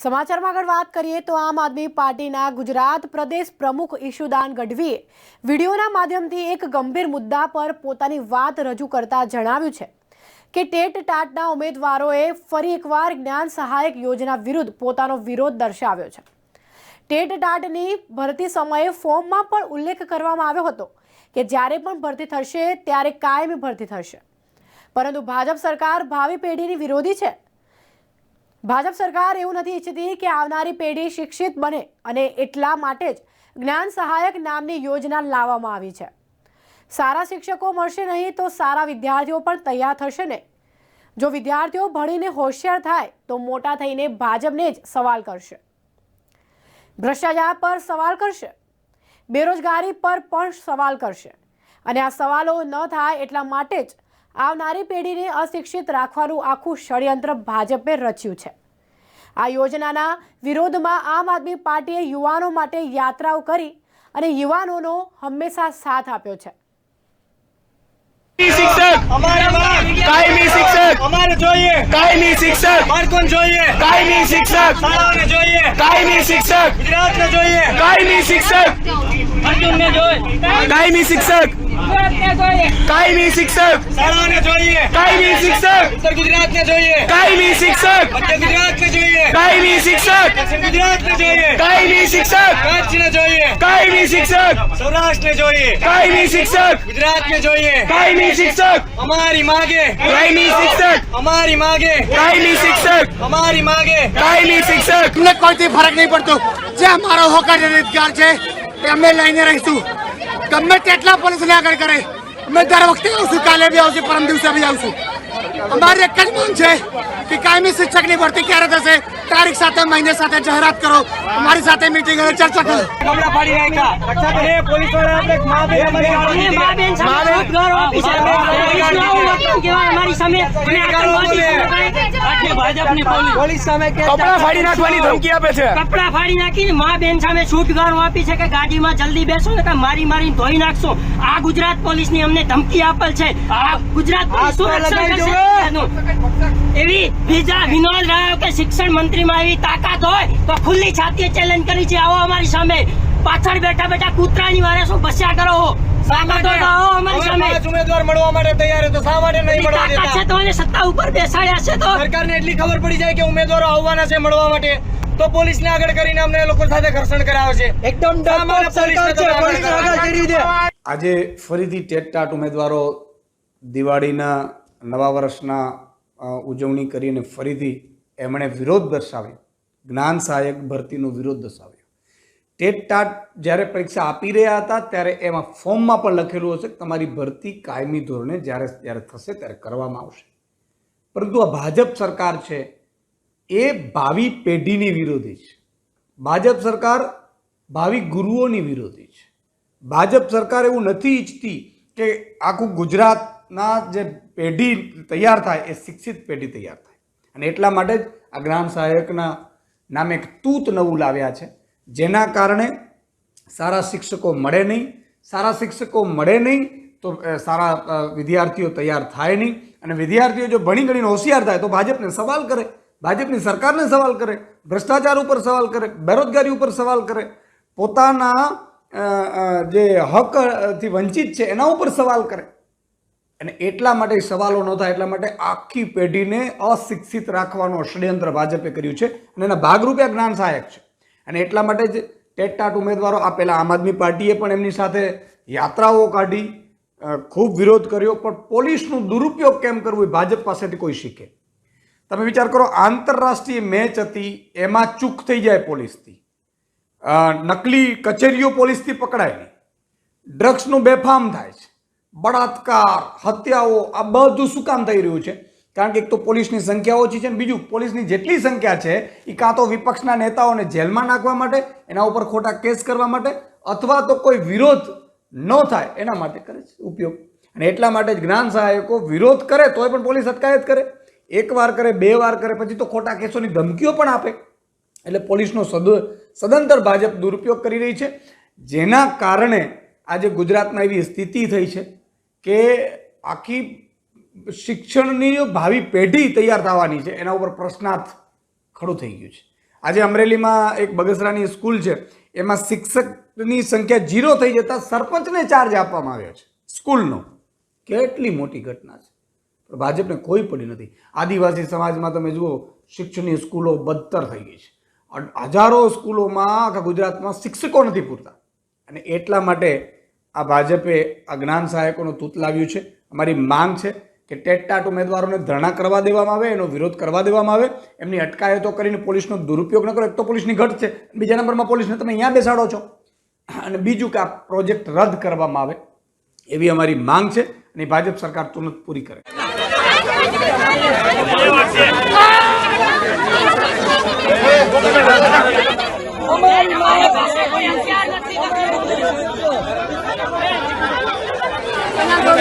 સમાચારમાં આગળ વાત કરીએ તો આમ આદમી પાર્ટીના ગુજરાત પ્રદેશ પ્રમુખ ઈશુદાન ગઢવીએ વિડીયોના માધ્યમથી એક ગંભીર મુદ્દા પર પોતાની વાત રજૂ કરતા જણાવ્યું છે કે ટેટ ટાટના ઉમેદવારોએ ફરી એકવાર જ્ઞાન સહાયક યોજના વિરુદ્ધ પોતાનો વિરોધ દર્શાવ્યો છે. ટેટ ટાટની ભરતી સમયે ફોર્મમાં પણ ઉલ્લેખ કરવામાં આવ્યો હતો કે જ્યારે પણ ભરતી થશે ત્યારે કાયમી ભરતી થશે. પરંતુ ભાજપ સરકાર ભાવિ પેઢીની વિરોધી છે. ભાજપ સરકાર એવું નથી ઈચ્છતી કે આવનારી પેઢી શિક્ષિત બને અને એટલા માટે જ જ્ઞાન સહાયક નામની યોજના લાવવામાં આવી છે. સારા શિક્ષકો મળશે નહીં તો સારા વિદ્યાર્થીઓ પણ તૈયાર થશે ને. જો વિદ્યાર્થીઓ ભણીને હોશિયાર થાય તો મોટા થઈને ભાજપને જ સવાલ કરશે. ભ્રષ્ટાચાર પર સવાલ કરશે. બેરોજગારી પર પણ સવાલ કરશે. અને આ સવાલો ન થાય એટલા માટે જ આવનારી પેઢીને અશિક્ષિત રાખવાનું આખું ષડયંત્ર ભાજપે રચ્યું છે. આ યોજનાના વિરોધમાં આમ આદમી પાર્ટીએ યુવાનો માટે યાત્રાઓ કરી અને યુવાનોનો હંમેશા સાથ આપ્યો છે. શિક્ષક! કાયમી શિક્ષક! અમારે જોઈએ. કાયમી શિક્ષક! બાળકોને જોઈએ? કાયમી શિક્ષક! શાળાઓને જોઈએ. કાયમી શિક્ષક! ગુજરાતને જોઈએ. કાયમી શિક્ષક! અર્જુનને જોઈએ. કાયમી શિક્ષક! કાયમી શિક્ષક શાળાઓને જોઈએ કાયમી શિક્ષક ઉત્તર ગુજરાતને જોઈએ કાયમી શિક્ષક મધ્ય ગુજરાતને જોઈએ કાયમી શિક્ષક દક્ષિણ ગુજરાતને જોઈએ કાયમી શિક્ષક કચ્છને જોઈએ કાયમી શિક્ષક સૌરાષ્ટ્રને જોઈએ કાયમી શિક્ષક ગુજરાતને જોઈએ કાયમી શિક્ષક અમારી માગે કાયમી શિક્ષક અમારી માગે કાયમી શિક્ષક અમારી માગે કાયમી શિક્ષક અમને કોઈથી ફરક નહીં પડતો જે અમારો હોકાર અધિકાર છે એ અમે લઈને રહીશું ગમે તેટલા પોલીસને આગળ કરે. અમે દર વખતે આવશું કાલે બી આવશું, પરમ દિવસે બી આવશું. અમારી એક જ માંગ છે કે કાયમી શિક્ષકની ભરતી ક્યારે થશે? તારીખ સાથે મહિને સાથે જાહેરાત કરો. અમારી સાથે મિટિંગ અને ચર્ચા કરો. કપડા ફાડી નાખ્યા પોલીસવાળા આપણે મા બેન અમારી ગાળો દીધી. મા બેન સામે ઉદ્ગારો આપી છે. પોલીસ. પોલીસ કે નાખવાની ધમકી આપે છે. કપડાં ફાડી નાખીને મા બેન સામે છૂટગારો આપી છે કે ગાડીમાં જલ્દી બેસો ને મારી મારી ધોઈ નાખશો. આ ગુજરાત પોલીસની અમને ધમકી આપેલ છે. આ ગુજરાત પોલીસ એવી બીજા વિનોદ રાવ કે શિક્ષણ મંત્રીમાં એવી તાકાત હોય તો ખુલ્લી છાતીએ ચેલેન્જ કરી છે. આવો અમારી સામે. પાછળ બેઠા બેઠા કૂતરાની વારે શું બસ્યા કરો તાકાત હોય તો આવો અમારી હવે સામે. પાંચ ઉમેદવાર મળવા માટે તૈયાર તો શા માટે નહીં મળવા તાકાત છે તો સત્તા ઉપર બેસાડ્યા છે તો. સરકારને એટલી ખબર પડી જાય કે ઉમેદવારો આવવાના છે મળવા માટે. તો પોલીસને આગળ કરીને અમને લોકો સાથે ઘર્ષણ કરાવે છે. એકદમ આજે ફરીથી ટેટટાટ ઉમેદવારો દિવાળીના નવા વર્ષના ઉજવણી કરીને ફરીથી એમણે વિરોધ દર્શાવ્યો. જ્ઞાન સહાયક ભરતીનો વિરોધ દર્શાવ્યો. ટેટટાટ જ્યારે પરીક્ષા આપી રહ્યા હતા, ત્યારે એમાં ફોર્મમાં પણ લખેલું હશે કે તમારી ભરતી કાયમી ધોરણે જ્યારે જ્યારે થશે ત્યારે કરવામાં આવશે. પરંતુ આ ભાજપ સરકાર છે, એ ભાવિ પેઢીની વિરોધી છે. ભાજપ સરકાર ભાવિ ગુરુઓની વિરોધી છે. ભાજપ સરકાર એવું નથી ઈચ્છતી કે આખું ગુજરાતના જે પેઢી તૈયાર થાય, એ શિક્ષિત પેઢી તૈયાર થાય. અને એટલા માટે જ આ જ્ઞાન સહાયકના નામે એક તૂત નવું લાવ્યા છે, જેના કારણે સારા શિક્ષકો મળે નહીં. સારા શિક્ષકો મળે નહીં તો સારા વિદ્યાર્થીઓ તૈયાર થાય નહીં. અને વિદ્યાર્થીઓ જો ભણી ગણીને હોશિયાર થાય તો ભાજપને સવાલ કરે, ભાજપની સરકારને સવાલ કરે, ભ્રષ્ટાચાર ઉપર સવાલ કરે, બેરોજગારી ઉપર સવાલ કરે. પોતાના જે હકથી વંચિત છે, એના ઉપર સવાલ કરે. અને એટલા માટે સવાલો ન થાય, એટલા માટે આખી પેઢીને અશિક્ષિત રાખવાનું ષડયંત્ર ભાજપે કર્યું છે અને એના ભાગરૂપે જ્ઞાન સહાયક છે. અને એટલા માટે જ ટેટટાટ ઉમેદવારો આ પહેલાં આમ આદમી પાર્ટીએ પણ એમની સાથે યાત્રાઓ કાઢી ખૂબ વિરોધ કર્યો, પણ પોલીસનું દુરુપયોગ કેમ કરવું એ ભાજપ પાસેથી કોઈ શીખે. તમે વિચાર કરો, આંતરરાષ્ટ્રીય મેચ હતી, એમાં ચૂક થઈ જાય પોલીસથી. નકલી કચેરીઓ પોલીસથી પકડાય નહીં ડ્રગ્સનું બેફામ થાય છે. બળાત્કાર, હત્યાઓ, આ બધું શું કામ થઈ રહ્યું છે? કારણ કે એક તો પોલીસની સંખ્યા ઓછી છે અને બીજું, પોલીસની જેટલી સંખ્યા છે એ કાં તો વિપક્ષના નેતાઓને જેલમાં નાખવા માટે, એના ઉપર ખોટા કેસ કરવા માટે, અથવા તો કોઈ વિરોધ ન થાય, એના માટે કરે છે ઉપયોગ. અને એટલા માટે જ જ્ઞાન સહાયકો વિરોધ કરે તોય પણ પોલીસ અટકાયત કરે. એક વાર કરે, બે વાર કરે, પછી તો ખોટા કેસોની ધમકીઓ પણ આપે. એટલે પોલીસનો સદ, સદંતર ભાજપ દુરુપયોગ કરી રહી છે. જેના કારણે આજે ગુજરાતમાં એવી સ્થિતિ થઈ છે કે આખી શિક્ષણની ભાવિ પેઢી તૈયાર થવાની છે, એના ઉપર પ્રશ્નાર્થ ખડું થઈ ગયું છે. આજે અમરેલીમાં એક બગસરાની સ્કૂલ છે, એમાં શિક્ષકની સંખ્યા ઝીરો થઈ જતાં સરપંચને ચાર્જ આપવામાં આવ્યો છે, સ્કૂલનો. કેટલી મોટી ઘટના છે. ભાજપને કોઈ પડી નથી. આદિવાસી સમાજમાં તમે જુઓ, શિક્ષણની સ્કૂલો બદતર થઈ ગઈ છે. હજારો સ્કૂલોમાં આખા ગુજરાતમાં શિક્ષકો નથી પૂરતા. અને એટલા માટે આ ભાજપે અજ્ઞાન સહાયકોનું તૂત લાવ્યું છે. અમારી માંગ છે કે ટેટટાટ ઉમેદવારોને ધરણા કરવા દેવામાં આવે, એનો વિરોધ કરવા દેવામાં આવે. એમની અટકાયતો કરીને પોલીસનો દુરુપયોગ ન કરો, એક તો પોલીસની ઘટ છે બીજા નંબરમાં પોલીસને તમે અહીંયા બેસાડો છો. અને બીજું કે આ પ્રોજેક્ટ રદ કરવામાં આવે, એવી અમારી માંગ છે અને ભાજપ સરકાર તુરંત પૂરી કરે. મારી પાસે કોઈ